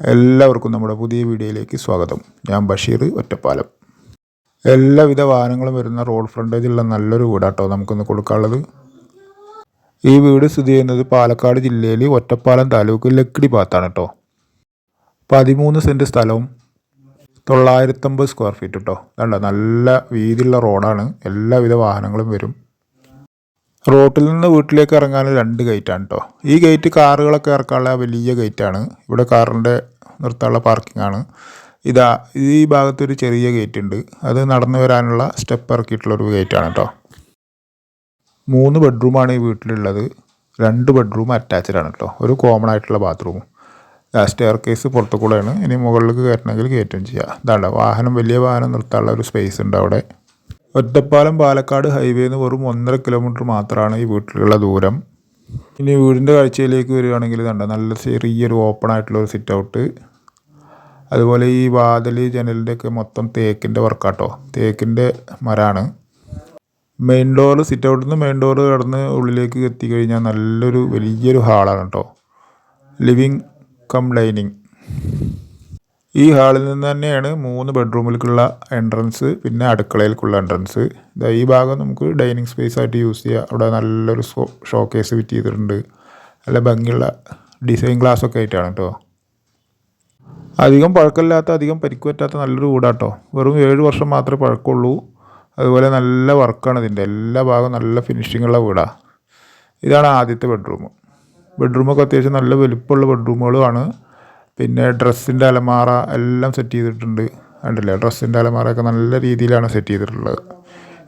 എല്ലാവർക്കും നമ്മുടെ പുതിയ വീഡിയോയിലേക്ക് സ്വാഗതം. ഞാൻ ബഷീർ ഒറ്റപ്പാലം. എല്ലാവിധ വാഹനങ്ങളും വരുന്ന റോഡ് ഫ്രണ്ടേജുള്ള നല്ലൊരു വീടാട്ടോ നമുക്കൊന്ന് കൊടുക്കാനുള്ളത്. ഈ വീട് സ്ഥിതി ചെയ്യുന്നത് പാലക്കാട് ജില്ലയിൽ ഒറ്റപ്പാലം താലൂക്ക് ലക്കിടി ഭാഗത്താണ് കേട്ടോ പതിമൂന്ന് സെന്റ് സ്ഥലവും തൊള്ളായിരത്തമ്പത് സ്ക്വയർ ഫീറ്റ് കേട്ടോ വേണ്ട നല്ല വീതിയുള്ള റോഡാണ്. എല്ലാവിധ വാഹനങ്ങളും വരും. റോട്ടിൽ നിന്ന് വീട്ടിലേക്ക് ഇറങ്ങാൻ രണ്ട് ഗേറ്റാണ് കേട്ടോ ഈ ഗേറ്റ് കാറുകളൊക്കെ ഇറക്കാനുള്ള വലിയ ഗേറ്റാണ് ഇവിടെ കാറിന്റെ നിർത്താനുള്ള പാർക്കിംഗ് ആണ്. ഇതാ ഈ ഭാഗത്തൊരു ചെറിയ ഗേറ്റ് ഉണ്ട്. അത് നടന്നു വരാനുള്ള സ്റ്റെപ്പ് ഇറക്കിയിട്ടുള്ളൊരു ഗേറ്റാണ് കേട്ടോ മൂന്ന് ബെഡ്റൂമാണ് ഈ വീട്ടിലുള്ളത്. രണ്ട് ബെഡ്റൂം അറ്റാച്ച്ഡ് ആണ് കേട്ടോ ഒരു കോമൺ ആയിട്ടുള്ള ബാത്റൂമും സ്റ്റെയർ കേസ് പുറത്തു കൂടെയാണ് ഇനി മുകളിലേക്ക് കയറ്റണമെങ്കിൽ കയറ്റും ചെയ്യാം. ഇതാണ് വാഹനം വലിയ വാഹനം നിർത്താനുള്ള ഒരു സ്പേസ് ഉണ്ട് അവിടെ. ഒറ്റപ്പാലം പാലക്കാട് ഹൈവേന്ന് വെറും ഒന്നര കിലോമീറ്റർ മാത്രമാണ് ഈ വീട്ടിലുള്ള ദൂരം. ഇനി വീടിന്റെ കാഴ്ചയിലേക്ക് വരികയാണെങ്കിൽ കണ്ട നല്ല ചെറിയൊരു ഓപ്പൺ ആയിട്ടുള്ള ഒരു സിറ്റ് ഔട്ട് അതുപോലെ ഈ വാതിൽ ജനലിന്റെയൊക്കെ മൊത്തം തേക്കിന്റെ വർക്കാട്ടോ തേക്കിന്റെ മരമാണ് മെയിൻ ഡോർ സിറ്റ് ഔട്ടിൽ നിന്ന് മെയിൻ ഡോർ കടന്ന് ഉള്ളിലേക്ക് എത്തിക്കഴിഞ്ഞാൽ നല്ലൊരു വലിയൊരു ഹാളാണ് കേട്ടോ. ലിവിങ് കം ഡൈനിങ് ഈ ഹാളിൽ നിന്ന് തന്നെയാണ് മൂന്ന് ബെഡ്റൂമിലേക്കുള്ള എൻട്രൻസ് പിന്നെ അടുക്കളയിലേക്കുള്ള എൻട്രൻസ് ഇതാ ഈ ഭാഗം നമുക്ക് ഡൈനിങ് സ്പേസ് ആയിട്ട് യൂസ് ചെയ്യാം. അവിടെ നല്ലൊരു ഷോ കേസ് ഫിറ്റ് ചെയ്തിട്ടുണ്ട്. നല്ല ഭംഗിയുള്ള ഡിസൈൻ ഗ്ലാസ് ഒക്കെ ആയിട്ടാണ് കേട്ടോ അധികം പഴക്കമില്ലാത്ത അധികം പരിക്ക് പറ്റാത്ത നല്ലൊരു വീടാട്ടോ. വെറും ഏഴ് വർഷം മാത്രമേ പഴക്കമുള്ളൂ. അതുപോലെ നല്ല വർക്കാണ് ഇതിന്റെ. എല്ലാ ഭാഗവും നല്ല ഫിനിഷിങ്ങുള്ള വീടാണ് ഇതാണ് ആദ്യത്തെ ബെഡ്റൂം ബെഡ്റൂമൊക്കെ അത്യാവശ്യം നല്ല വലുപ്പമുള്ള ബെഡ്റൂമുകളുമാണ് പിന്നെ ഡ്രസ്സിന്റെ അലമാറ എല്ലാം സെറ്റ് ചെയ്തിട്ടുണ്ട്. കണ്ടില്ലേ? ഡ്രസ്സിന്റെ അലമാറയൊക്കെ നല്ല രീതിയിലാണ് സെറ്റ് ചെയ്തിട്ടുള്ളത്.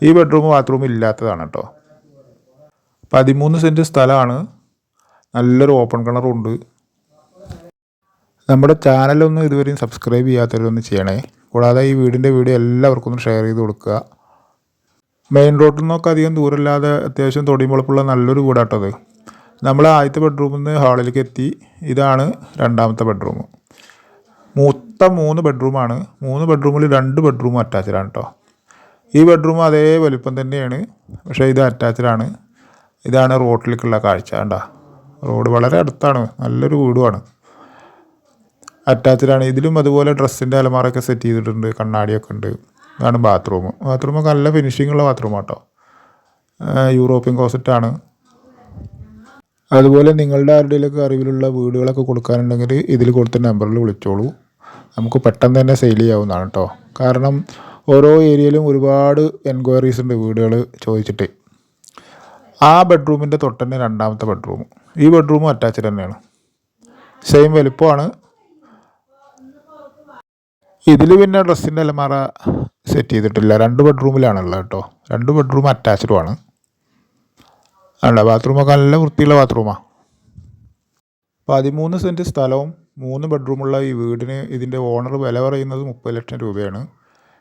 ഈ ബെഡ്റൂം ബാത്റൂം ഇല്ലാത്തതാണ് കേട്ടോ പതിമൂന്ന് സെന്റ് സ്ഥലമാണ്. നല്ലൊരു ഓപ്പൺ കിണറും ഉണ്ട്. നമ്മുടെ ചാനലൊന്നും ഇതുവരെയും സബ്സ്ക്രൈബ് ചെയ്യാത്തവരൊന്ന് ചെയ്യണേ. കൂടാതെ ഈ വീടിന്റെ വീഡിയോ എല്ലാവർക്കും ഒന്ന് ഷെയർ ചെയ്ത് കൊടുക്കുക. മെയിൻ റോഡിൽ നിന്നൊക്കെ അധികം ദൂരമില്ലാതെ അത്യാവശ്യം തൊടിയും വളപ്പുള്ള നല്ലൊരു വീടാട്ടത് നമ്മൾ ആദ്യത്തെ ബെഡ്റൂമിൽ നിന്ന് ഹാളിലേക്ക് എത്തി. ഇതാണ് രണ്ടാമത്തെ ബെഡ്റൂം മൊത്തം മൂന്ന് ബെഡ്റൂമാണ് മൂന്ന് ബെഡ്റൂമിൽ രണ്ട് ബെഡ്റൂം അറ്റാച്ച്ഡാണ് കേട്ടോ ഈ ബെഡ്റൂം അതേ വലിപ്പം തന്നെയാണ്. പക്ഷേ ഇത് അറ്റാച്ച്ഡാണ് ഇതാണ് റോഡിലേക്കുള്ള കാഴ്ച കണ്ടോ. റോഡ് വളരെ അടുത്താണ്. നല്ലൊരു വീടുമാണ്. അറ്റാച്ച്ഡാണ് ഇതിലും അതുപോലെ ഡ്രസ്സിന്റെ അലമാറൊക്കെ സെറ്റ് ചെയ്തിട്ടുണ്ട്. കണ്ണാടിയൊക്കെ ഉണ്ട്. ഇതാണ് ബാത്റൂം ബാത്റൂമൊക്കെ നല്ല ഫിനിഷിംഗ് ഉള്ള ബാത്റൂം കേട്ടോ യൂറോപ്യൻ കോസറ്റാണ് അതുപോലെ നിങ്ങളുടെ ആരുടെയൊക്കെ അറിവിലുള്ള വീടുകളൊക്കെ കൊടുക്കാനുണ്ടെങ്കിൽ ഇതിൽ കൊടുത്ത നമ്പറിൽ വിളിച്ചോളൂ. നമുക്ക് പെട്ടെന്ന് തന്നെ സെയിൽ ചെയ്യാവുന്നതാണ് കേട്ടോ. കാരണം ഓരോ ഏരിയയിലും ഒരുപാട് എൻക്വയറീസ് ഉണ്ട് വീടുകൾ ചോദിച്ചിട്ട്. ആ ബെഡ്റൂമിന്റെ തൊട്ട് തന്നെ രണ്ടാമത്തെ ബെഡ്റൂം. ഈ ബെഡ്റൂം അറ്റാച്ച്ഡ് തന്നെയാണ്. സെയിം വലുപ്പമാണ്. ഇതിൽ പിന്നെ ഡ്രസ്സിന്റെ അലമാറ സെറ്റ് ചെയ്തിട്ടില്ല. രണ്ട് ബെഡ്റൂമിലാണുള്ളത് കേട്ടോ. രണ്ട് ബെഡ്റൂം അറ്റാച്ച്ഡുമാണ് അല്ല ബാത്റൂമൊക്കെ നല്ല വൃത്തിയുള്ള ബാത്റൂമാണ് പതിമൂന്ന് സെന്റ് സ്ഥലവും മൂന്ന് ബെഡ്റൂമുള്ള ഈ വീടിന് ഇതിന്റെ ഓണർ വില പറയുന്നത് മുപ്പത് ലക്ഷം രൂപയാണ്.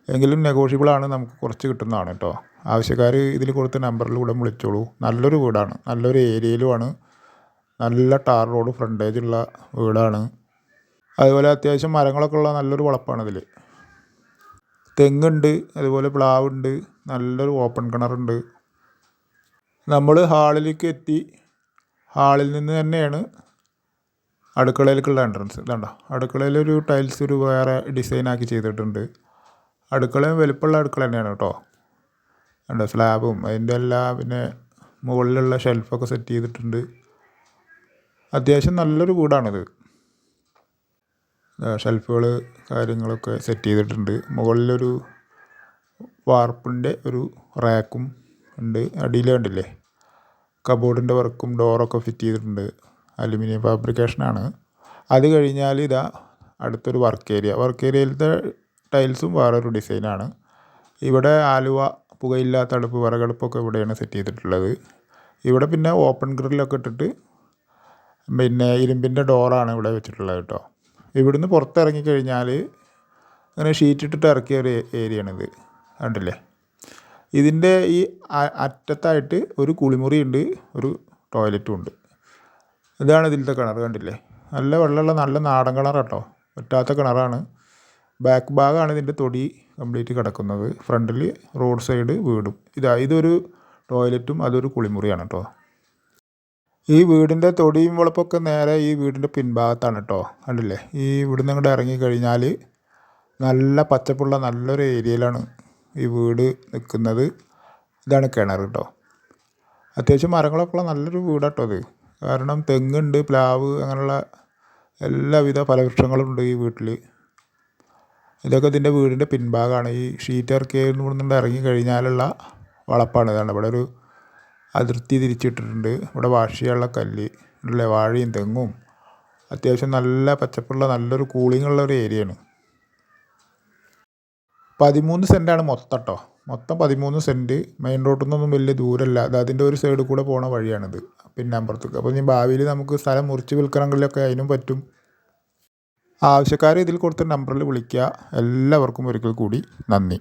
എങ്കിലും നെഗോഷ്യബിൾ ആണ് നമുക്ക് കുറച്ച് കിട്ടുന്നതാണ് കേട്ടോ. ആവശ്യക്കാർ ഇതിൽ കൊടുത്ത നമ്പറിലൂടെ വിളിച്ചോളൂ. നല്ലൊരു വീടാണ് നല്ലൊരു ഏരിയയിലുമാണ് നല്ല ടാർ റോഡ് ഫ്രണ്ടേജുള്ള വീടാണ്. അതുപോലെ അത്യാവശ്യം മരങ്ങളൊക്കെ ഉള്ള നല്ലൊരു വളപ്പാണ് ഇതിൽ തെങ്ങുണ്ട് അതുപോലെ പ്ലാവുണ്ട് നല്ലൊരു ഓപ്പൺ കിണറുണ്ട്. നമ്മൾ ഹാളിലേക്ക് എത്തി. ഹാളിൽ നിന്ന് തന്നെയാണ് അടുക്കളയിലേക്കുള്ള എൻട്രൻസ് ഇതാണ്ടോ? അടുക്കളയിലൊരു ടൈൽസ് ഒരു വേറെ ഡിസൈനാക്കി ചെയ്തിട്ടുണ്ട്. അടുക്കളയും വലുപ്പമുള്ള അടുക്കള തന്നെയാണ് കേട്ടോ. ഉണ്ട് സ്ലാബും അതിന്റെ എല്ലാ പിന്നെ മുകളിലുള്ള ഷെൽഫൊക്കെ സെറ്റ് ചെയ്തിട്ടുണ്ട്. അത്യാവശ്യം നല്ലൊരു വീടാണിത്. ഷെൽഫുകൾ കാര്യങ്ങളൊക്കെ സെറ്റ് ചെയ്തിട്ടുണ്ട്. മുകളിലൊരു വാർപ്പിന്റെ ഒരു റാക്കും ഉണ്ട്. അടിയിൽ കണ്ടില്ലേ? കബോർഡിന്റെ വർക്കും ഡോറൊക്കെ ഫിറ്റ് ചെയ്തിട്ടുണ്ട്. അലുമിനിയം ഫാബ്രിക്കേഷനാണ്. അത് കഴിഞ്ഞാൽ ഇതാ അടുത്തൊരു വർക്ക് ഏരിയ. വർക്ക് ഏരിയയിലത്തെ ടൈൽസും വേറൊരു ഡിസൈനാണ്. ഇവിടെ ആലുവ പുകയില്ലാത്ത അടുപ്പ് വിറകടുപ്പൊക്കെ ഇവിടെയാണ് സെറ്റ് ചെയ്തിട്ടുള്ളത്. ഇവിടെ പിന്നെ ഓപ്പൺ ഗ്രില്ലൊക്കെ ഇട്ടിട്ട് പിന്നെ ഇരുമ്പിന്റെ ഡോറാണ് ഇവിടെ വെച്ചിട്ടുള്ളത് കേട്ടോ. ഇവിടുന്ന് പുറത്തിറങ്ങി കഴിഞ്ഞാൽ അങ്ങനെ ഷീറ്റ് ഇട്ടിട്ട് ഇറക്കിയ ഒരു ഏരിയയാണിത്. കണ്ടില്ലേ? ഇതിന്റെ ഈ അറ്റത്തായിട്ട് ഒരു കുളിമുറി ഉണ്ട് ഒരു ടോയ്ലറ്റും ഉണ്ട് ഇതാണ് ഇതിലത്തെ കിണർ കണ്ടില്ലേ? നല്ല വെള്ളമുള്ള നല്ല നാടൻ കിണർ കേട്ടോ പറ്റാത്ത കിണറാണ്. ബാക്ക് ഭാഗമാണ് ഇതിന്റെ തൊടി കംപ്ലീറ്റ് കിടക്കുന്നത്. ഫ്രണ്ടിൽ റോഡ് സൈഡ് വീടും. ഇതാ ഇതൊരു ടോയ്ലറ്റും അതൊരു കുളിമുറിയാണ് കേട്ടോ ഈ വീടിന്റെ തൊടിയും വളപ്പൊക്കെ നേരെ ഈ വീടിന്റെ പിൻഭാഗത്താണ് കേട്ടോ കണ്ടില്ലേ? ഈ ഇവിടുന്ന് അങ്ങോട്ട് ഇറങ്ങി കഴിഞ്ഞാൽ നല്ല പച്ചപ്പുള്ള നല്ലൊരു ഏരിയയിലാണ് ഈ വീട് നിൽക്കുന്നത്. ഇതാണ് കിണർ കേട്ടോ അത്യാവശ്യം മരങ്ങളൊക്കെ ഉള്ള നല്ലൊരു വീടാട്ടോ അത് കാരണം തെങ്ങുണ്ട് പ്ലാവ് അങ്ങനെയുള്ള എല്ലാവിധ ഫലവൃക്ഷങ്ങളും ഉണ്ട് ഈ വീട്ടിൽ ഇതൊക്കെ ഇതിന്റെ വീടിന്റെ പിൻഭാഗമാണ് ഈ ഷീറ്റ് ഇറക്കിയതിൽ നിന്ന് ഇറങ്ങി കഴിഞ്ഞാലുള്ള വളപ്പാണ്. ഇതാണ് ഇവിടെ ഒരു അതിർത്തി തിരിച്ചിട്ടിട്ടുണ്ട്. ഇവിടെ വാഷിയുള്ള കല്ല് ഉള്ള വാഴയും തെങ്ങും. അത്യാവശ്യം നല്ല പച്ചപ്പുള്ള നല്ലൊരു കൂളിംഗ് ഉള്ള ഒരു ഏരിയയാണ്. പതിമൂന്ന് സെന്റാണ് മൊത്തം കേട്ടോ മൊത്തം പതിമൂന്ന് സെന്റ് മെയിൻ റോഡിൽ നിന്നൊന്നും വലിയ ദൂരമല്ല അത് അതിന്റെ ഒരു സൈഡിൽ കൂടെ പോണ വഴിയാണിത്. പിന്നെ അമ്പലത്തേക്ക് അപ്പോൾ ഇനി ഭാവിയിൽ നമുക്ക് സ്ഥലം മുറിച്ച് വിൽക്കണമെങ്കിലൊക്കെ അതിനും പറ്റും. ആവശ്യക്കാർ ഇതിൽ കൊടുത്ത നമ്പറിൽ വിളിക്കുക എല്ലാവർക്കും ഒരിക്കൽ കൂടി നന്ദി.